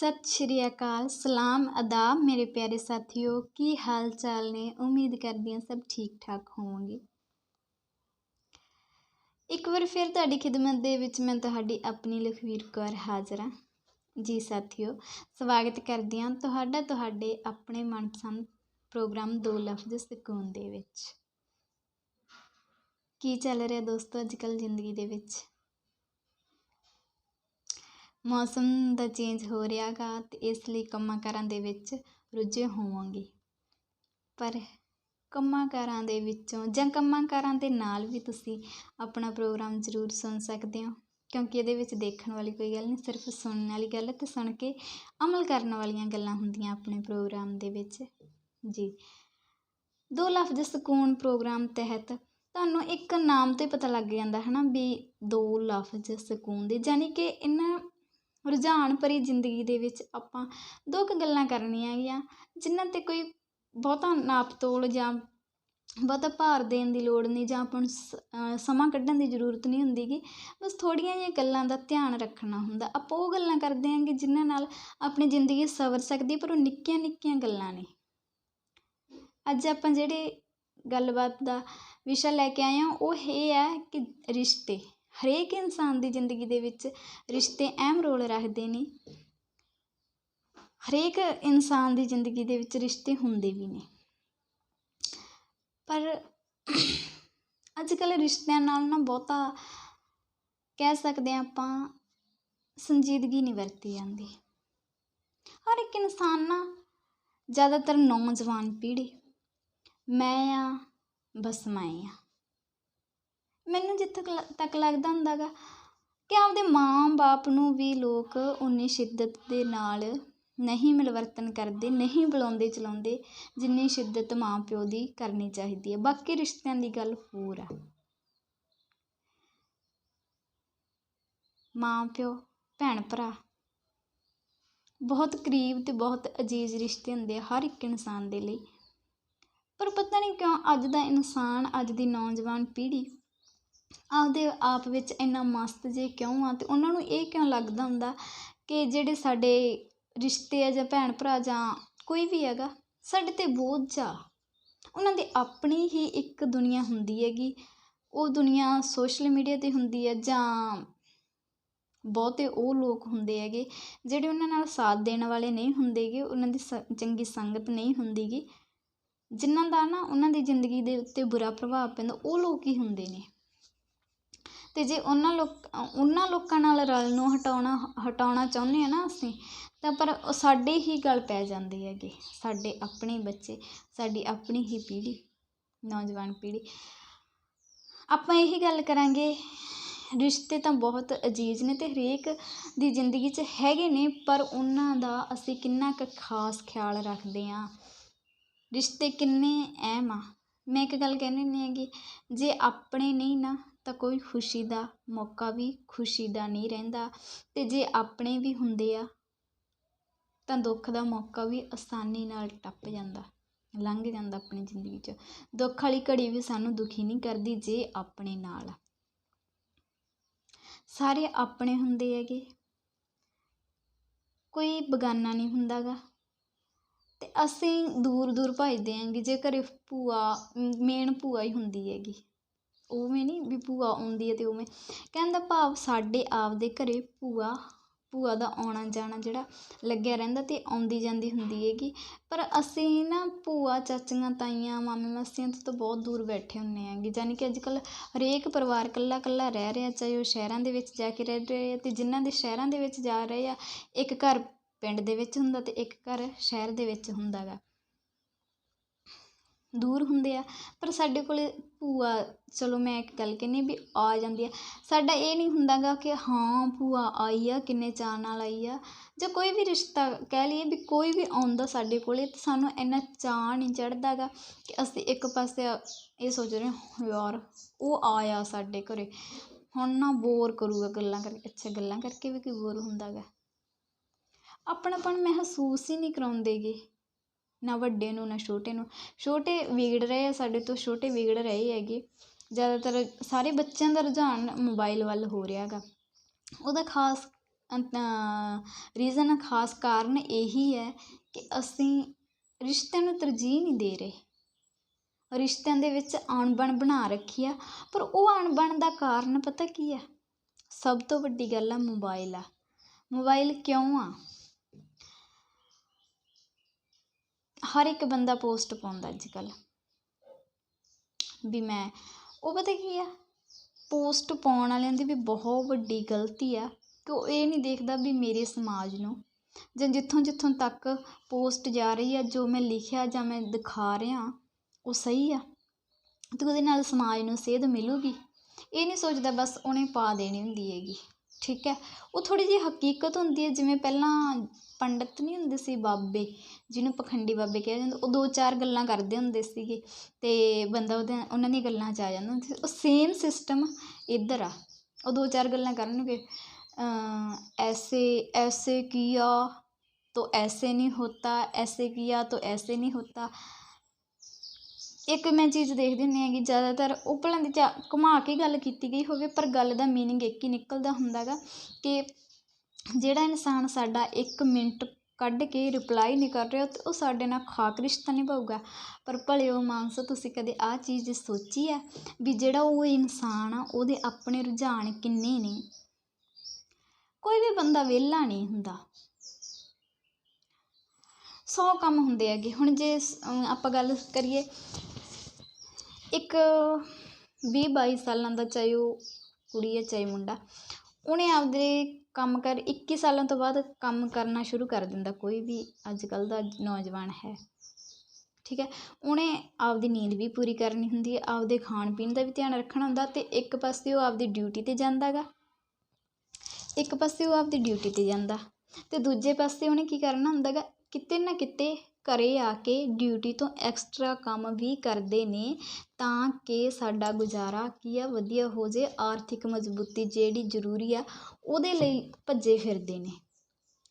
ਸਤਿ ਸ਼੍ਰੀ ਅਕਾਲ, ਸਲਾਮ, ਅਦਾਬ ਮੇਰੇ ਪਿਆਰੇ ਸਾਥੀਓ, ਕੀ ਹਾਲ ਚਾਲ ਨੇ? ਉਮੀਦ ਕਰਦੀ ਹਾਂ ਸਭ ਠੀਕ ਠਾਕ ਹੋਵੋਗੇ। ਇੱਕ ਵਾਰ ਫਿਰ ਤੁਹਾਡੀ ਖਿਦਮਤ ਦੇ ਵਿੱਚ ਮੈਂ ਤੁਹਾਡੀ ਆਪਣੀ ਲਖਵੀਰ ਕੌਰ ਹਾਜ਼ਰ ਹਾਂ। ਜੀ ਸਾਥੀਓ, ਸਵਾਗਤ ਕਰਦੀ ਹਾਂ ਤੁਹਾਡਾ, ਤੁਹਾਡੇ ਆਪਣੇ ਮਨਪਸੰਦ ਪ੍ਰੋਗਰਾਮ ਦੋ ਲਫ਼ਜ਼ ਸਕੂਨ ਦੇ ਵਿੱਚ। ਕੀ ਚੱਲ ਰਿਹਾ ਦੋਸਤੋ ਅੱਜ ਕੱਲ੍ਹ ਜ਼ਿੰਦਗੀ ਦੇ ਵਿੱਚ? ਮੌਸਮ ਦਾ ਚੇਂਜ ਹੋ ਰਿਹਾ ਗਾ ਅਤੇ ਇਸ ਲਈ ਕੰਮਾਂ ਕਾਰਾਂ ਦੇ ਵਿੱਚ ਰੁੱਝੇ ਹੋਵਾਂਗੇ। ਪਰ ਕੰਮਾਂ ਕਾਰਾਂ ਦੇ ਵਿੱਚੋਂ ਜਾਂ ਕੰਮਾਂ ਕਾਰਾਂ ਦੇ ਨਾਲ ਵੀ ਤੁਸੀਂ ਆਪਣਾ ਪ੍ਰੋਗਰਾਮ ਜ਼ਰੂਰ ਸੁਣ ਸਕਦੇ ਹੋ, ਕਿਉਂਕਿ ਇਹਦੇ ਵਿੱਚ ਦੇਖਣ ਵਾਲੀ ਕੋਈ ਗੱਲ ਨਹੀਂ, ਸਿਰਫ ਸੁਣਨ ਵਾਲੀ ਗੱਲ ਹੈ ਤੇ ਸੁਣ ਕੇ ਅਮਲ ਕਰਨ ਵਾਲੀਆਂ ਗੱਲਾਂ ਹੁੰਦੀਆਂ ਆਪਣੇ ਪ੍ਰੋਗਰਾਮ ਦੇ ਵਿੱਚ। ਜੀ। ਦੋ ਲਫ਼ਜ਼ ਸਕੂਨ ਪ੍ਰੋਗਰਾਮ ਤਹਿਤ ਤੁਹਾਨੂੰ ਇੱਕ ਨਾਮ ਤੋਂ ਹੀ ਪਤਾ ਲੱਗ ਜਾਂਦਾ ਹੈ ਨਾ ਵੀ ਦੋ ਲਫ਼ਜ਼ ਸਕੂਨ ਦੇ ਯਾਨੀ ਕਿ ਇਹਨਾਂ ਰੁਝਾਨ ਭਰੀ ਜ਼ਿੰਦਗੀ ਦੇ ਵਿੱਚ ਆਪਾਂ ਦੋ ਕੁ ਗੱਲਾਂ ਕਰਨੀਆਂ ਹੈਗੀਆਂ, ਜਿਨ੍ਹਾਂ 'ਤੇ ਕੋਈ ਬਹੁਤਾ ਨਾਪ ਤੋਲ ਜਾਂ ਬਹੁਤਾ ਭਾਰ ਦੇਣ ਦੀ ਲੋੜ ਨਹੀਂ ਜਾਂ ਆਪਾਂ ਨੂੰ ਸ ਸਮਾਂ ਕੱਢਣ ਦੀ ਜ਼ਰੂਰਤ ਨਹੀਂ ਹੁੰਦੀ ਗੀ, ਬਸ ਥੋੜ੍ਹੀਆਂ ਜਿਹੀਆਂ ਗੱਲਾਂ ਦਾ ਧਿਆਨ ਰੱਖਣਾ ਹੁੰਦਾ। ਆਪਾਂ ਉਹ ਗੱਲਾਂ ਕਰਦੇ ਹਾਂਗੇ ਜਿਨ੍ਹਾਂ ਨਾਲ ਆਪਣੀ ਜ਼ਿੰਦਗੀ ਸਵਰ ਸਕਦੀ, ਪਰ ਉਹ ਨਿੱਕੀਆਂ ਨਿੱਕੀਆਂ ਗੱਲਾਂ ਨੇ। ਅੱਜ ਆਪਾਂ ਜਿਹੜੇ ਗੱਲਬਾਤ ਦਾ ਵਿਸ਼ਾ ਲੈ ਕੇ ਆਏ ਹਾਂ, ਉਹ ਇਹ ਹੈ ਕਿ ਰਿਸ਼ਤੇ। ਹਰੇਕ ਇਨਸਾਨ ਦੀ ਜ਼ਿੰਦਗੀ ਦੇ ਵਿੱਚ ਰਿਸ਼ਤੇ ਅਹਿਮ ਰੋਲ ਰੱਖਦੇ ਨੇ। ਹਰੇਕ ਇਨਸਾਨ ਦੀ ਜ਼ਿੰਦਗੀ ਦੇ ਵਿੱਚ ਰਿਸ਼ਤੇ ਹੁੰਦੇ ਵੀ ਨੇ। ਪਰ ਅੱਜ ਕੱਲ੍ਹ ਰਿਸ਼ਤਿਆਂ ਨਾਲ ਨਾ ਬਹੁਤਾ ਕਹਿ ਸਕਦੇ ਹਾਂ ਆਪਾਂ, ਸੰਜੀਦਗੀ ਨਹੀਂ ਵਰਤੀ ਜਾਂਦੀ। ਹਰ ਇੱਕ ਇਨਸਾਨ ਨਾ ਜ਼ਿਆਦਾਤਰ ਨੌਜਵਾਨ ਪੀੜ੍ਹੀ, ਮੈਂ ਆ, ਬਸ ਮੈਂ ਆ। ਮੈਨੂੰ ਜਿੱਥੇ ਤੱਕ ਲੱਗਦਾ ਹੁੰਦਾ ਗਾ ਕਿ ਆਪਦੇ ਮਾਂ-ਬਾਪ ਨੂੰ ਵੀ ਲੋਕ ਉਨੀ ਸ਼ਿੱਦਤ ਦੇ ਨਾਲ ਨਹੀਂ ਮਿਲਵਰਤਨ ਕਰਦੇ, ਨਹੀਂ ਬੁਲਾਉਂਦੇ, ਚਲਾਉਂਦੇ ਜਿੰਨੀ ਸ਼ਿੱਦਤ ਮਾਂ ਪਿਓ ਦੀ ਕਰਨੀ ਚਾਹੀਦੀ ਹੈ। ਬਾਕੀ ਰਿਸ਼ਤਿਆਂ ਦੀ ਗੱਲ ਹੋਰ ਆ। ਮਾਂ ਪਿਓ ਭੈਣ ਭਰਾ ਬਹੁਤ ਕਰੀਬ ਤੇ ਬਹੁਤ ਅਜੀਜ਼ ਰਿਸ਼ਤੇ ਹੁੰਦੇ ਆ ਹਰ ਇੱਕ ਇਨਸਾਨ ਦੇ ਲਈ। ਪਰ ਪਤਾ ਨਹੀਂ ਕਿਉਂ ਅੱਜ ਦਾ ਇਨਸਾਨ, ਅੱਜ ਦੀ ਨੌਜਵਾਨ ਪੀੜ੍ਹੀ ਆਪਦੇ ਆਪ ਵਿੱਚ ਇੰਨਾ ਮਸਤ ਜੇ ਕਿਉਂ ਆ ਤੇ ਉਹਨਾਂ ਨੂੰ ਇਹ ਕਿਉਂ ਲੱਗਦਾ ਹੁੰਦਾ ਕਿ ਜਿਹੜੇ ਸਾਡੇ ਰਿਸ਼ਤੇ ਆ ਜਾਂ ਭੈਣ ਭਰਾ ਜਾਂ ਕੋਈ ਵੀ ਹੈਗਾ, ਸਾਡੇ 'ਤੇ ਬੋਝ ਆ। ਉਹਨਾਂ ਦੀ ਆਪਣੀ ਹੀ ਇੱਕ ਦੁਨੀਆ ਹੁੰਦੀ ਹੈਗੀ। ਉਹ ਦੁਨੀਆ ਸੋਸ਼ਲ ਮੀਡੀਆ 'ਤੇ ਹੁੰਦੀ ਹੈ ਜਾਂ ਬਹੁਤੇ ਉਹ ਲੋਕ ਹੁੰਦੇ ਹੈਗੇ ਜਿਹੜੇ ਉਹਨਾਂ ਨਾਲ ਸਾਥ ਦੇਣ ਵਾਲੇ ਨਹੀਂ ਹੁੰਦੇ ਗੇ ਉਹਨਾਂ ਦੀ ਸ, ਚੰਗੀ ਸੰਗਤ ਨਹੀਂ ਹੁੰਦੀ ਗੀ ਜਿਨ੍ਹਾਂ ਦਾ ਨਾ ਉਹਨਾਂ ਦੀ ਜ਼ਿੰਦਗੀ ਦੇ ਉੱਤੇ ਬੁਰਾ ਪ੍ਰਭਾਵ ਪੈਂਦਾ, ਉਹ ਲੋਕ ਹੀ ਹੁੰਦੇ ਨੇ। ਅਤੇ ਜੇ ਉਹਨਾਂ ਲੋਕ, ਉਹਨਾਂ ਲੋਕਾਂ ਨਾਲ ਰਲ ਨੂੰ ਹਟਾਉਣਾ ਹਟਾਉਣਾ ਚਾਹੁੰਦੇ ਹਾਂ ਨਾ ਅਸੀਂ, ਤਾਂ ਪਰ ਉਹ ਸਾਡੇ ਹੀ ਗਲ ਪੈ ਜਾਂਦੇ ਹੈਗੇ, ਸਾਡੇ ਆਪਣੇ ਬੱਚੇ, ਸਾਡੀ ਆਪਣੀ ਹੀ ਪੀੜ੍ਹੀ, ਨੌਜਵਾਨ ਪੀੜ੍ਹੀ। ਆਪਾਂ ਇਹੀ ਗੱਲ ਕਰਾਂਗੇ, ਰਿਸ਼ਤੇ ਤਾਂ ਬਹੁਤ ਅਜੀਜ਼ ਨੇ ਅਤੇ ਹਰੇਕ ਦੀ ਜ਼ਿੰਦਗੀ 'ਚ ਹੈਗੇ ਨੇ, ਪਰ ਉਹਨਾਂ ਦਾ ਅਸੀਂ ਕਿੰਨਾ ਕੁ ਖਾਸ ਖਿਆਲ ਰੱਖਦੇ ਹਾਂ। ਰਿਸ਼ਤੇ ਕਿੰਨੇ ਅਹਿਮ ਆ। ਮੈਂ ਇੱਕ ਗੱਲ ਕਹਿੰਦੀ ਹੁੰਦੀ ਹੈਗੀ, ਜੇ ਆਪਣੇ ਨਹੀਂ ਨਾ ਤਾਂ ਕੋਈ ਖੁਸ਼ੀ ਦਾ ਮੌਕਾ ਵੀ ਖੁਸ਼ੀ ਦਾ ਨਹੀਂ ਰਹਿੰਦਾ ਅਤੇ ਜੇ ਆਪਣੇ ਵੀ ਹੁੰਦੇ ਆ ਤਾਂ ਦੁੱਖ ਦਾ ਮੌਕਾ ਵੀ ਆਸਾਨੀ ਨਾਲ ਟੱਪ ਜਾਂਦਾ, ਲੰਘ ਜਾਂਦਾ ਆਪਣੀ ਜ਼ਿੰਦਗੀ 'ਚ। ਦੁੱਖ ਵਾਲੀ ਘੜੀ ਵੀ ਸਾਨੂੰ ਦੁਖੀ ਨਹੀਂ ਕਰਦੀ ਜੇ ਆਪਣੇ ਨਾਲ ਸਾਰੇ ਆਪਣੇ ਹੁੰਦੇ ਹੈਗੇ, ਕੋਈ ਬਗਾਨਾ ਨਹੀਂ ਹੁੰਦਾ ਗਾ ਅਤੇ ਅਸੀਂ ਦੂਰ ਦੂਰ ਭੱਜਦੇ ਆਂਗੇ, ਜੇ ਘਰੇ ਭੂਆ, ਮੇਨ ਭੂਆ ਹੀ ਹੁੰਦੀ ਹੈਗੀ। ਉਵੇਂ ਨਹੀਂ ਵੀ ਭੂਆ ਆਉਂਦੀ ਹੈ ਅਤੇ ਉਵੇਂ। ਕਹਿਣ ਦਾ ਭਾਵ ਸਾਡੇ ਆਪਦੇ ਘਰੇ ਭੂਆ ਭੂਆ ਦਾ ਆਉਣਾ ਜਾਣਾ ਜਿਹੜਾ ਲੱਗਿਆ ਰਹਿੰਦਾ ਅਤੇ ਆਉਂਦੀ ਜਾਂਦੀ ਹੁੰਦੀ ਹੈਗੀ। ਪਰ ਅਸੀਂ ਨਾ ਭੂਆ, ਚਾਚੀਆਂ, ਤਾਈਆਂ, ਮਾਮੇ ਮਾਸੀਆਂ ਤੋਂ ਤਾਂ ਬਹੁਤ ਦੂਰ ਬੈਠੇ ਹੁੰਦੇ ਹੈਗੇ। ਯਾਨੀ ਕਿ ਅੱਜ ਕੱਲ੍ਹ ਹਰੇਕ ਪਰਿਵਾਰ ਇਕੱਲਾ ਇਕੱਲਾ ਰਹਿ ਰਿਹਾ, ਚਾਹੇ ਉਹ ਸ਼ਹਿਰਾਂ ਦੇ ਵਿੱਚ ਜਾ ਕੇ ਰਹਿ ਰਹੇ ਆ ਅਤੇ ਜਿਨ੍ਹਾਂ ਦੇ ਸ਼ਹਿਰਾਂ ਦੇ ਵਿੱਚ ਜਾ ਰਹੇ ਆ, ਇੱਕ ਘਰ ਪਿੰਡ ਦੇ ਵਿੱਚ ਹੁੰਦਾ ਅਤੇ ਇੱਕ ਘਰ ਸ਼ਹਿਰ ਦੇ ਵਿੱਚ ਹੁੰਦਾ ਗਾ। ਦੂਰ ਹੁੰਦੇ ਆ, ਪਰ ਸਾਡੇ ਕੋਲ ਭੂਆ, ਚਲੋ ਮੈਂ ਇੱਕ ਗੱਲ ਕਹਿੰਦੀ ਵੀ ਆ ਜਾਂਦੀ ਆ। ਸਾਡਾ ਇਹ ਨਹੀਂ ਹੁੰਦਾ ਗਾ ਕਿ ਹਾਂ, ਭੂਆ ਆਈ ਆ, ਕਿੰਨੇ ਚਾਅ ਨਾਲ ਆਈ ਆ, ਜਾਂ ਕੋਈ ਵੀ ਰਿਸ਼ਤਾ ਕਹਿ ਲਈਏ ਵੀ ਕੋਈ ਵੀ ਆਉਂਦਾ ਸਾਡੇ ਕੋਲ, ਤਾਂ ਸਾਨੂੰ ਇੰਨਾ ਚਾਅ ਨਹੀਂ ਚੜ੍ਹਦਾ ਗਾ ਕਿ ਅਸੀਂ ਇੱਕ ਪਾਸੇ ਇਹ ਸੋਚ ਰਹੇ ਯਾਰ ਉਹ ਆਇਆ ਸਾਡੇ ਘਰੇ, ਹੁਣ ਨਾ ਬੋਰ ਕਰੂਗਾ ਗੱਲਾਂ ਕਰਕੇ, ਅੱਛਾ ਗੱਲਾਂ ਕਰਕੇ ਵੀ ਕੋਈ ਬੋਰ ਹੁੰਦਾ ਗਾ ਆਪਣਾਪਣ ਮਹਿਸੂਸ ਹੀ ਨਹੀਂ ਕਰਾਉਂਦੇਗੇ। ਨਾ ਵੱਡੇ ਨੂੰ, ਨਾ ਛੋਟੇ ਨੂੰ। ਛੋਟੇ ਵਿਗੜ ਰਹੇ ਆ, ਸਾਡੇ ਤੋਂ ਛੋਟੇ ਵਿਗੜ ਰਹੇ ਹੈਗੇ। ਜ਼ਿਆਦਾਤਰ ਸਾਰੇ ਬੱਚਿਆਂ ਦਾ ਰੁਝਾਨ ਮੋਬਾਈਲ ਵੱਲ ਹੋ ਰਿਹਾ ਗਾ ਉਹਦਾ ਖਾਸ ਰੀਜ਼ਨ ਖਾਸ ਕਾਰਨ ਇਹੀ ਹੈ ਕਿ ਅਸੀਂ ਰਿਸ਼ਤਿਆਂ ਨੂੰ ਤਰਜੀਹ ਨਹੀਂ ਦੇ ਰਹੇ। ਰਿਸ਼ਤਿਆਂ ਦੇ ਵਿੱਚ ਅਣਬਣ ਬਣਾ ਰੱਖੀ ਆ। ਪਰ ਉਹ ਅਣਬਣ ਦਾ ਕਾਰਨ ਪਤਾ ਕੀ ਹੈ ਸਭ ਤੋਂ ਵੱਡੀ ਗੱਲ ਆ ਮੋਬਾਈਲ ਆ। ਮੋਬਾਈਲ ਕਿਉਂ ਆ? ਹਰ ਇੱਕ ਬੰਦਾ ਪੋਸਟ ਪਾਉਂਦਾ ਅੱਜ ਕੱਲ੍ਹ ਵੀ ਮੈਂ, ਉਹ ਪਤਾ ਕੀ ਆ? ਪੋਸਟ ਪਾਉਣ ਵਾਲਿਆਂ ਦੀ ਵੀ ਬਹੁਤ ਵੱਡੀ ਗਲਤੀ ਆ ਕਿ ਉਹ ਇਹ ਨਹੀਂ ਦੇਖਦਾ ਵੀ ਮੇਰੇ ਸਮਾਜ ਨੂੰ। ਜਾਂ ਜਿੱਥੋਂ ਜਿੱਥੋਂ ਤੱਕ ਪੋਸਟ ਜਾ ਰਹੀ ਆ, ਜੋ ਮੈਂ ਲਿਖਿਆ ਜਾਂ ਮੈਂ ਦਿਖਾ ਰਿਹਾ, ਉਹ ਸਹੀ ਆ। ਅਤੇ ਉਹਦੇ ਨਾਲ ਸਮਾਜ ਨੂੰ ਸੇਧ ਮਿਲੂਗੀ। ਇਹ ਨਹੀਂ ਸੋਚਦਾ ਬਸ ਉਹਨੇ ਪਾ ਦੇਣੀ ਹੁੰਦੀ ਹੈਗੀ। ਠੀਕ ਹੈ। ਉਹ ਥੋੜ੍ਹੀ ਜਿਹੀ ਹਕੀਕਤ ਹੁੰਦੀ ਹੈ, ਜਿਵੇਂ ਪਹਿਲਾਂ ਪੰਡਿਤ ਨਹੀਂ ਹੁੰਦੇ ਸੀ ਬਾਬੇ, ਜਿਹਨੂੰ ਪਖੰਡੀ ਬਾਬੇ ਕਿਹਾ ਜਾਂਦਾ, ਉਹ ਦੋ ਚਾਰ ਗੱਲਾਂ ਕਰਦੇ ਹੁੰਦੇ ਸੀਗੇ ਅਤੇ ਬੰਦਾ ਉਹਦੇ, ਉਹਨਾਂ ਦੀਆਂ ਗੱਲਾਂ 'ਚ ਆ ਜਾਂਦਾ ਹੁੰਦਾ ਸੀ। ਉਹ ਸੇਮ ਸਿਸਟਮ ਇੱਧਰ ਆ, ਉਹ ਦੋ ਚਾਰ ਗੱਲਾਂ ਕਰਨਗੇ। ਐਸੇ ਐਸੇ ਕੀਆ ਤੋ ਐਸੇ ਨਹੀਂ ਹੋਤਾ, ਐਸੇ ਕੀਆ ਤੋ ਐਸੇ ਨਹੀਂ ਹੋਤਾ। ਇੱਕ ਮੈਂ ਚੀਜ਼ ਦੇਖਦੀ ਹੁੰਦੀ ਹੈਗੀ, ਜ਼ਿਆਦਾਤਰ ਉਹ ਭਲਾਂ ਦੀ ਚਾ ਘੁਮਾ ਕੇ ਗੱਲ ਕੀਤੀ ਗਈ ਹੋਵੇ, ਪਰ ਗੱਲ ਦਾ ਮੀਨਿੰਗ ਇੱਕ ਹੀ ਨਿਕਲਦਾ ਹੁੰਦਾ ਗਾ ਕਿ ਜਿਹੜਾ ਇਨਸਾਨ ਸਾਡਾ ਇੱਕ ਮਿੰਟ ਕੱਢ ਕੇ ਰਿਪਲਾਈ ਨਹੀਂ ਕਰ ਰਿਹਾ ਤੇ ਉਹ ਸਾਡੇ ਨਾਲ ਖਾਕ ਰਿਸ਼ਤਾ ਨਿਭਾਊਗਾ। ਪਰ ਭਲਿਓ ਮਾਨਸੋ, ਤੁਸੀਂ ਕਦੇ ਆਹ ਚੀਜ਼ ਸੋਚੀ ਹੈ ਵੀ ਜਿਹੜਾ ਉਹ ਇਨਸਾਨ ਆ, ਉਹਦੇ ਆਪਣੇ ਰੁਝਾਨ ਕਿੰਨੇ ਨੇ? ਕੋਈ ਵੀ ਬੰਦਾ ਵਿਹਲਾ ਨਹੀਂ ਹੁੰਦਾ। ਸੌ ਕੰਮ ਹੁੰਦੇ ਹੈਗੇ। ਹੁਣ ਜੇ ਆਪਾਂ ਗੱਲ ਕਰੀਏ ਇੱਕ ਵੀਹ ਬਾਈ ਸਾਲਾਂ ਦਾ ਚਾਹੇ ਉਹ ਕੁੜੀ ਹੈ, ਚਾਹੇ ਮੁੰਡਾ, ਉਹਨੇ ਆਪਦੇ ਕੰਮ ਕਰ, ਇੱਕੀ ਸਾਲਾਂ ਤੋਂ ਬਾਅਦ ਕੰਮ ਕਰਨਾ ਸ਼ੁਰੂ ਕਰ ਦਿੰਦਾ, ਕੋਈ ਵੀ ਅੱਜ ਕੱਲ੍ਹ ਦਾ ਨੌਜਵਾਨ ਹੈ। ਠੀਕ ਹੈ? ਉਹਨੇ ਆਪਦੀ ਨੀਂਦ ਵੀ ਪੂਰੀ ਕਰਨੀ ਹੁੰਦੀ ਹੈ, ਆਪਦੇ ਖਾਣ ਪੀਣ ਦਾ ਵੀ ਧਿਆਨ ਰੱਖਣਾ ਹੁੰਦਾ ਅਤੇ ਇੱਕ ਪਾਸੇ ਉਹ ਆਪਦੀ ਡਿਊਟੀ 'ਤੇ ਜਾਂਦਾ ਗਾ। ਇੱਕ ਪਾਸੇ ਉਹ ਆਪਦੀ ਡਿਊਟੀ 'ਤੇ ਜਾਂਦਾ ਅਤੇ ਦੂਜੇ ਪਾਸੇ ਉਹਨੇ ਕੀ ਕਰਨਾ ਹੁੰਦਾ ਗਾ, ਕਿਤੇ ਨਾ ਕਿਤੇ ਘਰ ਆ ਕੇ ਡਿਊਟੀ ਤੋਂ ਐਕਸਟਰਾ ਕੰਮ ਵੀ ਕਰਦੇ ਨੇ, ਤਾਂ ਕਿ ਸਾਡਾ ਗੁਜ਼ਾਰਾ ਕੀ ਆ, ਵਧੀਆ ਹੋ ਜੇ, ਆਰਥਿਕ ਮਜ਼ਬੂਤੀ ਜਿਹੜੀ ਜ਼ਰੂਰੀ ਆ, ਉਹਦੇ ਲਈ ਭੱਜੇ ਫਿਰਦੇ ਨੇ।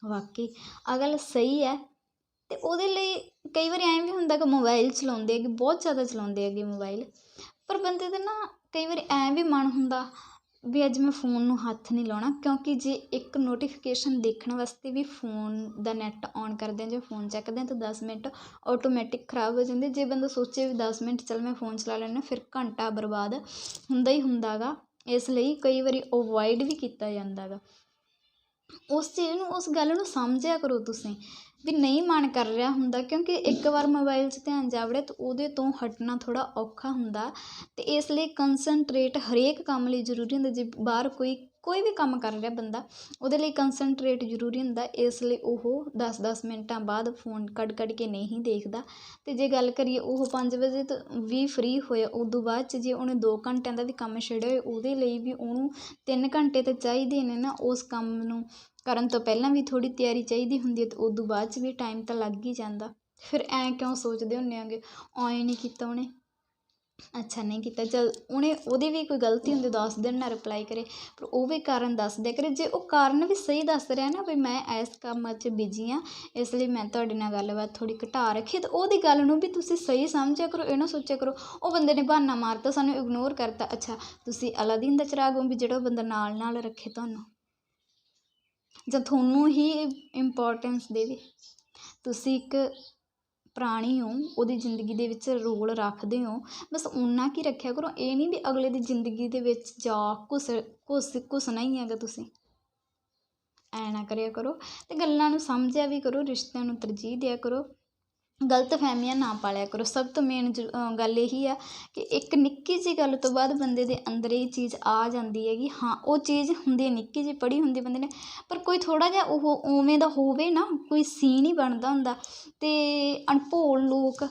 ਵਾਕਈ, ਆਹ ਗੱਲ ਸਹੀ ਹੈ। ਅਤੇ ਉਹਦੇ ਲਈ ਕਈ ਵਾਰੀ ਐਂ ਵੀ ਹੁੰਦਾ ਕਿ ਮੋਬਾਈਲ ਚਲਾਉਂਦੇ ਹੈਗੇ, ਬਹੁਤ ਜ਼ਿਆਦਾ ਚਲਾਉਂਦੇ ਹੈਗੇ ਮੋਬਾਈਲ ਪਰ ਬੰਦੇ ਦਾ ਨਾ ਕਈ ਵਾਰੀ ਐਂ ਵੀ ਮਨ ਹੁੰਦਾ ਵੀ ਅੱਜ ਮੈਂ ਫੋਨ ਨੂੰ ਹੱਥ ਨਹੀਂ ਲਾਉਣਾ, ਕਿਉਂਕਿ ਜੇ ਇੱਕ ਨੋਟੀਫਿਕੇਸ਼ਨ ਦੇਖਣ ਵਾਸਤੇ ਵੀ ਫੋਨ ਦਾ ਨੈੱਟ ਔਨ ਕਰਦੇ ਹਾਂ ਜਾਂ ਫੋਨ ਚੱਕਦੇ ਹਾਂ ਤਾਂ ਦਸ ਮਿੰਟ ਆਟੋਮੈਟਿਕ ਖਰਾਬ ਹੋ ਜਾਂਦੇ ਜੇ ਬੰਦਾ ਸੋਚੇ ਵੀ ਦਸ ਮਿੰਟ ਚੱਲ ਮੈਂ ਫੋਨ ਚਲਾ ਲੈਂਦਾ, ਫਿਰ ਘੰਟਾ ਬਰਬਾਦ ਹੁੰਦਾ ਹੀ ਹੁੰਦਾ ਗਾ। ਇਸ ਲਈ ਕਈ ਵਾਰੀ ਅਵੋਇਡ ਵੀ ਕੀਤਾ ਜਾਂਦਾ ਗਾ। ਉਸ ਚੀਜ਼ ਨੂੰ, ਉਸ ਗੱਲ ਨੂੰ ਸਮਝਿਆ ਕਰੋ ਤੁਸੀਂ। ਵੀ ਨਹੀਂ ਮਨ ਕਰ ਰਿਹਾ ਹੁੰਦਾ, ਕਿਉਂਕਿ ਇੱਕ ਵਾਰ ਮੋਬਾਈਲ 'ਚ ਧਿਆਨ ਜਾ ਵੜਿਆ ਤਾਂ ਉਹਦੇ ਤੋਂ ਹਟਣਾ ਥੋੜ੍ਹਾ ਔਖਾ ਹੁੰਦਾ। ਅਤੇ ਇਸ ਲਈ ਕੰਸਨਟਰੇਟ ਹਰੇਕ ਕੰਮ ਲਈ ਜ਼ਰੂਰੀ ਹੁੰਦਾ, ਜੇ ਬਾਹਰ ਕੋਈ ਕੋਈ ਵੀ ਕੰਮ ਕਰ ਰਿਹਾ ਬੰਦਾ, ਉਹਦੇ ਲਈ ਕੰਸਨਟਰੇਟ ਜ਼ਰੂਰੀ ਹੁੰਦਾ। ਇਸ ਲਈ ਉਹ ਦਸ ਦਸ ਮਿੰਟਾਂ ਬਾਅਦ ਫੋਨ ਕੱਢ ਕੱਢ ਕੇ ਨਹੀਂ ਦੇਖਦਾ। ਅਤੇ ਜੇ ਗੱਲ ਕਰੀਏ ਉਹ ਪੰਜ ਵਜੇ ਤੋਂ ਵੀ ਫ੍ਰੀ ਹੋਇਆ, ਉਦੋਂ ਬਾਅਦ 'ਚ ਜੇ ਉਹਨੇ ਦੋ ਘੰਟਿਆਂ ਦਾ ਵੀ ਕੰਮ ਛੱਡਿਆ ਹੋਏ ਉਹਦੇ ਲਈ ਵੀ ਉਹਨੂੰ ਤਿੰਨ ਘੰਟੇ ਤਾਂ ਚਾਹੀਦੇ ਨੇ ਨਾ ਉਸ ਕੰਮ ਨੂੰ। ਕਰਨ ਤੋਂ ਪਹਿਲਾਂ ਵੀ ਥੋੜ੍ਹੀ ਤਿਆਰੀ ਚਾਹੀਦੀ ਹੁੰਦੀ ਹੈ ਅਤੇ ਉਦੋਂ ਬਾਅਦ 'ਚ ਵੀ ਟਾਈਮ ਤਾਂ ਲੱਗ ਹੀ ਜਾਂਦਾ। ਫਿਰ ਐਂ ਕਿਉਂ ਸੋਚਦੇ ਹੁੰਦੇ ਆਂਗੇ? ਐਂ ਨਹੀਂ ਕੀਤਾ ਉਹਨੇ। ਅੱਛਾ, ਨਹੀਂ ਕੀਤਾ। ਚੱਲ ਉਹਨੇ ਉਹਦੀ ਵੀ ਕੋਈ ਗਲਤੀ ਹੁੰਦੀ, ਦੱਸ ਦੇਣ ਨਾ ਰਿਪਲਾਈ ਕਰੇ, ਪਰ ਉਹ ਵੀ ਕਾਰਨ ਦੱਸ ਦਿਆ ਕਰੇ। ਜੇ ਉਹ ਕਾਰਨ ਵੀ ਸਹੀ ਦੱਸ ਰਿਹਾ ਨਾ ਵੀ ਮੈਂ ਇਸ ਕੰਮ 'ਚ ਬਿਜ਼ੀ ਹਾਂ, ਇਸ ਲਈ ਮੈਂ ਤੁਹਾਡੇ ਨਾਲ ਗੱਲਬਾਤ ਥੋੜ੍ਹੀ ਘਟਾ ਰੱਖੀ ਤਾਂ ਉਹਦੀ ਗੱਲ ਨੂੰ ਵੀ ਤੁਸੀਂ ਸਹੀ ਸਮਝਿਆ ਕਰੋ ਇਹ ਨਾ ਸੋਚਿਆ ਕਰੋ। ਉਹ ਬੰਦੇ ਨੇ ਬਹਾਨਾ ਮਾਰਤਾ, ਸਾਨੂੰ ਇਗਨੋਰ ਕਰਤਾ। ਅੱਛਾ, ਤੁਸੀਂ ਅਲਾਦੀਨ ਦਾ ਚਿਰਾਗ ਹੋ ਵੀ ਜਿਹੜਾ ਉਹ ਬੰਦਾ ਨਾਲ ਨਾਲ ਰੱਖੇ ਤੁਹਾਨੂੰ। ਜਾਂ ਤੁਹਾਨੂੰ ਹੀ ਇੰਪੋਰਟੈਂਸ ਦੇਵੇ। ਤੁਸੀਂ ਇੱਕ ਪ੍ਰਾਣੀ ਹੋ, ਉਹਦੀ ਜ਼ਿੰਦਗੀ ਦੇ ਵਿੱਚ ਰੋਲ ਰੱਖਦੇ ਹੋ। ਬਸ ਓਨਾ ਕੀ ਰੱਖਿਆ ਕਰੋ, ਇਹ ਨਹੀਂ ਵੀ ਅਗਲੇ ਦੀ ਜ਼ਿੰਦਗੀ ਦੇ ਵਿੱਚ ਜਾ ਘੁਸ ਘੁਸ, ਘੁਸਣਾ ਹੀ ਹੈਗਾ ਤੁਸੀਂ। ਐ ਨਾ ਕਰਿਆ ਕਰੋ ਅਤੇ ਗੱਲਾਂ ਨੂੰ ਸਮਝਿਆ ਵੀ ਕਰੋ, ਰਿਸ਼ਤਿਆਂ ਨੂੰ ਤਰਜੀਹ ਦਿਆ ਕਰੋ। ਗਲਤ ਫਹਿਮੀਆਂ ਨਾ ਪਾਲਿਆ ਕਰੋ। ਸਭ ਤੋਂ ਮੇਨ ਜ ਗੱਲ ਇਹੀ ਆ ਕਿ ਇੱਕ ਨਿੱਕੀ ਜਿਹੀ ਗੱਲ ਤੋਂ ਬਾਅਦ ਬੰਦੇ ਦੇ ਅੰਦਰ ਇਹ ਚੀਜ਼ ਆ ਜਾਂਦੀ ਹੈਗੀ ਹਾਂ, ਉਹ ਚੀਜ਼ ਹੁੰਦੀ ਨਿੱਕੀ ਜਿਹੀ ਪੜ੍ਹੀ ਹੁੰਦੀ ਬੰਦੇ ਨੇ, ਪਰ ਕੋਈ ਥੋੜ੍ਹਾ ਜਿਹਾ ਉਹ ਉਵੇਂ ਦਾ ਹੋਵੇ ਨਾ, ਕੋਈ ਸੀਨ ਹੀ ਬਣਦਾ ਹੁੰਦਾ ਅਤੇ ਅਣਭੋਲ ਲੋਕ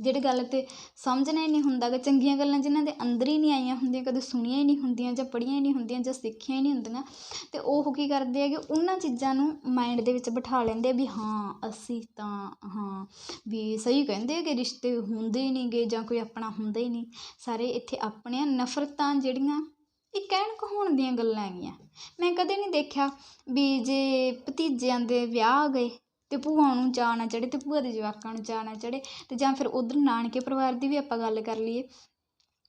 ਜਿਹੜੇ ਗੱਲ 'ਤੇ ਸਮਝਣਾ ਹੀ ਨਹੀਂ ਹੁੰਦਾ ਗਾ, ਚੰਗੀਆਂ ਗੱਲਾਂ ਜਿਨ੍ਹਾਂ ਦੇ ਅੰਦਰ ਹੀ ਨਹੀਂ ਆਈਆਂ ਹੁੰਦੀਆਂ, ਕਦੇ ਸੁਣੀਆਂ ਹੀ ਨਹੀਂ ਹੁੰਦੀਆਂ ਜਾਂ ਪੜ੍ਹੀਆਂ ਹੀ ਨਹੀਂ ਹੁੰਦੀਆਂ ਜਾਂ ਸਿੱਖੀਆਂ ਹੀ ਨਹੀਂ ਹੁੰਦੀਆਂ ਅਤੇ ਉਹ ਕੀ ਕਰਦੇ ਹੈਗੇ ਉਹਨਾਂ ਚੀਜ਼ਾਂ ਨੂੰ ਮਾਇੰਡ ਦੇ ਵਿੱਚ ਬਿਠਾ ਲੈਂਦੇ ਵੀ ਹਾਂ, ਅਸੀਂ ਤਾਂ, ਹਾਂ, ਵੀ ਸਹੀ ਕਹਿੰਦੇ ਕਿ ਰਿਸ਼ਤੇ ਹੁੰਦੇ ਹੀ ਨਹੀਂ ਗੇ ਜਾਂ ਕੋਈ ਆਪਣਾ ਹੁੰਦਾ ਹੀ ਨਹੀਂ। ਸਾਰੇ ਇੱਥੇ ਆਪਣੇ ਨਫ਼ਰਤਾਂ ਜਿਹੜੀਆਂ, ਇਹ ਕਹਿਣ ਕਹਾਉਣ ਦੀਆਂ ਗੱਲਾਂ ਹੈਗੀਆਂ? ਮੈਂ ਕਦੇ ਨਹੀਂ ਦੇਖਿਆ ਵੀ ਜੇ ਭਤੀਜਿਆਂ ਦੇ ਵਿਆਹ ਗਏ ਅਤੇ ਭੂਆ ਨੂੰ ਚਾਅ ਨਾ ਚੜ੍ਹੇ ਅਤੇ ਭੂਆ ਦੇ ਜਵਾਕਾਂ ਨੂੰ ਚਾਅ ਨਾ ਚੜ੍ਹੇ ਅਤੇ ਜਾਂ ਫਿਰ ਉੱਧਰ ਨਾਨਕੇ ਪਰਿਵਾਰ ਦੀ ਵੀ ਆਪਾਂ ਗੱਲ ਕਰ ਲਈਏ।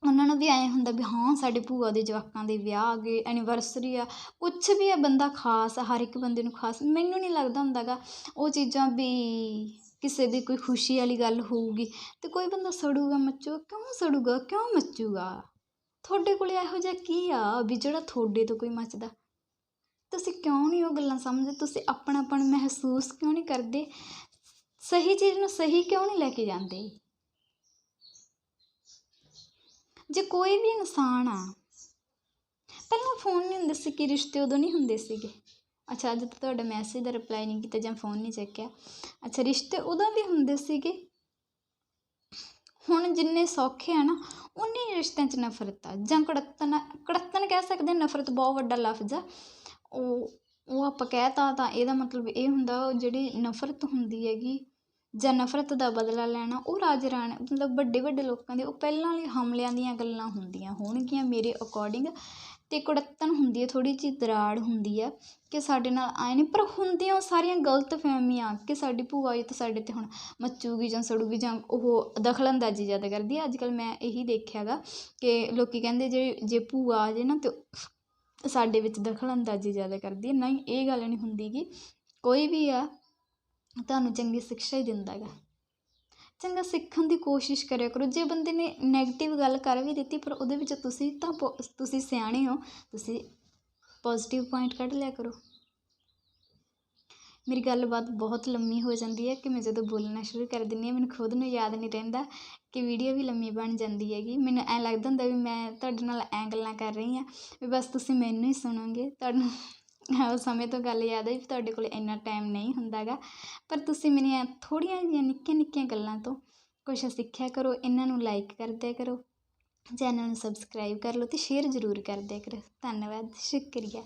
ਉਹਨਾਂ ਨੂੰ ਵੀ ਐਂ ਹੁੰਦਾ ਵੀ ਹਾਂ, ਸਾਡੇ ਭੂਆ ਦੇ ਜਵਾਕਾਂ ਦੇ ਵਿਆਹ ਆ ਗਏ ਐਨੀਵਰਸਰੀ ਆ। ਕੁਛ ਵੀ ਆ, ਬੰਦਾ ਖਾਸ ਆ, ਹਰ ਇੱਕ ਬੰਦੇ ਨੂੰ ਖਾਸ। ਮੈਨੂੰ ਨਹੀਂ ਲੱਗਦਾ ਹੁੰਦਾ ਗਾ ਉਹ ਚੀਜ਼ਾਂ ਵੀ ਕਿਸੇ ਦੀ ਕੋਈ ਖੁਸ਼ੀ ਵਾਲੀ ਗੱਲ ਹੋਊਗੀ ਅਤੇ ਕੋਈ ਬੰਦਾ ਸੜੂਗਾ ਮੱਚੂਗਾ। ਕਿਉਂ ਸੜੂਗਾ? ਕਿਉਂ ਮੱਚੂਗਾ? ਤੁਹਾਡੇ ਕੋਲ ਇਹੋ ਜਿਹਾ ਕੀ ਆ ਵੀ ਜਿਹੜਾ ਤੁਹਾਡੇ ਤੋਂ ਕੋਈ ਮੱਚਦਾ? ਤੁਸੀਂ ਕਿਉਂ ਨਹੀਂ ਉਹ ਗੱਲਾਂ ਸਮਝਦੇ? ਤੁਸੀਂ ਆਪਣਾਪਣ ਮਹਿਸੂਸ ਕਿਉਂ ਨਹੀਂ ਕਰਦੇ? ਸਹੀ ਚੀਜ਼ ਨੂੰ ਸਹੀ ਕਿਉਂ ਨਹੀਂ ਲੈ ਕੇ ਜਾਂਦੇ? ਜੇ ਕੋਈ ਵੀ ਇਨਸਾਨ ਆ, ਪਹਿਲਾਂ ਫੋਨ ਨਹੀਂ ਹੁੰਦੇ ਸੀ ਕਿ ਰਿਸ਼ਤੇ ਉਦੋਂ ਨਹੀਂ ਹੁੰਦੇ ਸੀਗੇ। ਅੱਛਾ, ਅੱਜ ਤਾਂ ਤੁਹਾਡਾ ਮੈਸੇਜ ਦਾ ਰਿਪਲਾਈ ਨਹੀਂ ਕੀਤਾ ਜਾਂ ਫੋਨ ਨਹੀਂ ਚੱਕਿਆ। ਅੱਛਾ, ਰਿਸ਼ਤੇ ਉਦੋਂ ਵੀ ਹੁੰਦੇ ਸੀਗੇ। ਹੁਣ ਜਿੰਨੇ ਸੌਖੇ ਆ ਨਾ, ਉਨੇ ਰਿਸ਼ਤਿਆਂ 'ਚ ਨਫ਼ਰਤ ਆ। ਜਾਂ ਕੜੱਤਨ ਕੜੱਤਨ ਕਹਿ ਸਕਦੇ ਨਫ਼ਰਤ ਬਹੁਤ ਵੱਡਾ ਲਫ਼ਜ਼ ਆ। ਉਹ ਉਹ ਆਪਾਂ ਕਹਿ ਤਾ, ਤਾਂ ਇਹਦਾ ਮਤਲਬ ਇਹ ਹੁੰਦਾ, ਉਹ ਜਿਹੜੀ ਨਫ਼ਰਤ ਹੁੰਦੀ ਹੈਗੀ, ਜਾਂ ਨਫ਼ਰਤ ਦਾ ਬਦਲਾ ਲੈਣਾ, ਉਹ ਰਾਜ ਰਾਣੇ, ਮਤਲਬ ਵੱਡੇ ਵੱਡੇ ਲੋਕਾਂ ਦੇ, ਉਹ ਪਹਿਲਾਂ ਵਾਲੇ ਹਮਲਿਆਂ ਦੀਆਂ ਗੱਲਾਂ ਹੁੰਦੀਆਂ ਹੋਣਗੀਆਂ ਮੇਰੇ ਅਕੋਰਡਿੰਗ ਅਤੇ ਕੁੜੱਤਣ ਹੁੰਦੀ ਹੈ, ਥੋੜ੍ਹੀ ਜਿਹੀ ਦਰਾੜ ਹੁੰਦੀ ਹੈ ਕਿ ਸਾਡੇ ਨਾਲ ਆਏ ਨਹੀਂ ਪਰ ਹੁੰਦੀਆਂ ਉਹ ਸਾਰੀਆਂ ਗਲਤ ਫਹਿਮੀਆਂ ਕਿ ਸਾਡੀ ਭੂਆ ਜੀ ਤਾਂ ਸਾਡੇ 'ਤੇ ਹੁਣ ਮੱਚੂਗੀ ਜਾਂ ਸੜੂਗੀ ਜਾਂ ਉਹ ਦਖਲਅੰਦਾਜ਼ੀ ਜ਼ਿਆਦਾ ਕਰਦੀ ਹੈ। ਅੱਜ ਕੱਲ੍ਹ ਮੈਂ ਇਹੀ ਦੇਖਿਆ ਗਾ ਕਿ ਲੋਕ ਕਹਿੰਦੇ ਜੇ ਜੇ ਭੂਆ ਆ ਜੇ ਨਾ ਤਾਂ ਸਾਡੇ ਵਿੱਚ ਦਖਲਅੰਦਾਜ਼ੀ ਜ਼ਿਆਦਾ ਕਰਦੀ ਹੈ। ਨਹੀਂ, ਇਹ ਗੱਲ ਨਹੀਂ ਹੁੰਦੀ ਗੀ ਕੋਈ ਵੀ ਆ, ਤੁਹਾਨੂੰ ਚੰਗੀ ਸਿਕਸ਼ਾ ਹੀ ਦਿੰਦਾ ਹੈਗਾ। ਚੰਗਾ ਸਿੱਖਣ ਦੀ ਕੋਸ਼ਿਸ਼ ਕਰਿਆ ਕਰੋ। ਜੇ ਬੰਦੇ ਨੇ ਨੈਗੇਟਿਵ ਗੱਲ ਕਰ ਵੀ ਦਿੱਤੀ, ਪਰ ਉਹਦੇ ਵਿੱਚ ਤੁਸੀਂ ਤਾਂ ਪੋ- ਤੁਸੀਂ ਸਿਆਣੇ ਹੋ, ਤੁਸੀਂ ਪੋਜ਼ਿਟਿਵ ਪੁਆਇੰਟ ਕੱਢ ਲਿਆ ਕਰੋ। ਮੇਰੀ ਗੱਲਬਾਤ ਬਹੁਤ ਲੰਮੀ ਹੋ ਜਾਂਦੀ ਹੈ ਕਿ ਮੈਂ ਜਦੋਂ ਬੋਲਣਾ ਸ਼ੁਰੂ ਕਰ ਦਿੰਦੀ ਹਾਂ, ਮੈਨੂੰ ਖੁਦ ਨੂੰ ਯਾਦ ਨਹੀਂ ਰਹਿੰਦਾ ਕਿ ਵੀਡੀਓ ਵੀ ਲੰਮੀ ਬਣ ਜਾਂਦੀ ਹੈਗੀ। ਮੈਨੂੰ ਐਂ ਲੱਗਦਾ ਹੁੰਦਾ ਵੀ ਮੈਂ ਤੁਹਾਡੇ ਨਾਲ ਐਂ ਗੱਲਾਂ ਕਰ ਰਹੀ ਹਾਂ ਵੀ ਬਸ ਤੁਸੀਂ ਮੈਨੂੰ ਹੀ ਸੁਣੋਗੇ। ਤੁਹਾਨੂੰ ਉਸ ਸਮੇਂ ਤੋਂ ਗੱਲ ਯਾਦ ਹੈ ਵੀ ਤੁਹਾਡੇ ਕੋਲ ਇੰਨਾ ਟਾਈਮ ਨਹੀਂ ਹੁੰਦਾ ਗਾ ਪਰ ਤੁਸੀਂ ਮੇਰੀਆਂ ਥੋੜ੍ਹੀਆਂ ਜਿਹੀਆਂ ਨਿੱਕੀਆਂ ਨਿੱਕੀਆਂ ਗੱਲਾਂ ਤੋਂ ਕੁਛ ਸਿੱਖਿਆ ਕਰੋ, ਇਹਨਾਂ ਨੂੰ ਲਾਈਕ ਕਰਦਿਆ ਕਰੋ, ਚੈਨਲ ਨੂੰ ਸਬਸਕ੍ਰਾਈਬ ਕਰ ਲਓ ਅਤੇ ਸ਼ੇਅਰ ਜ਼ਰੂਰ ਕਰਦਿਆ ਕਰੋ। ਧੰਨਵਾਦ, ਸ਼ੁਕਰੀਆ।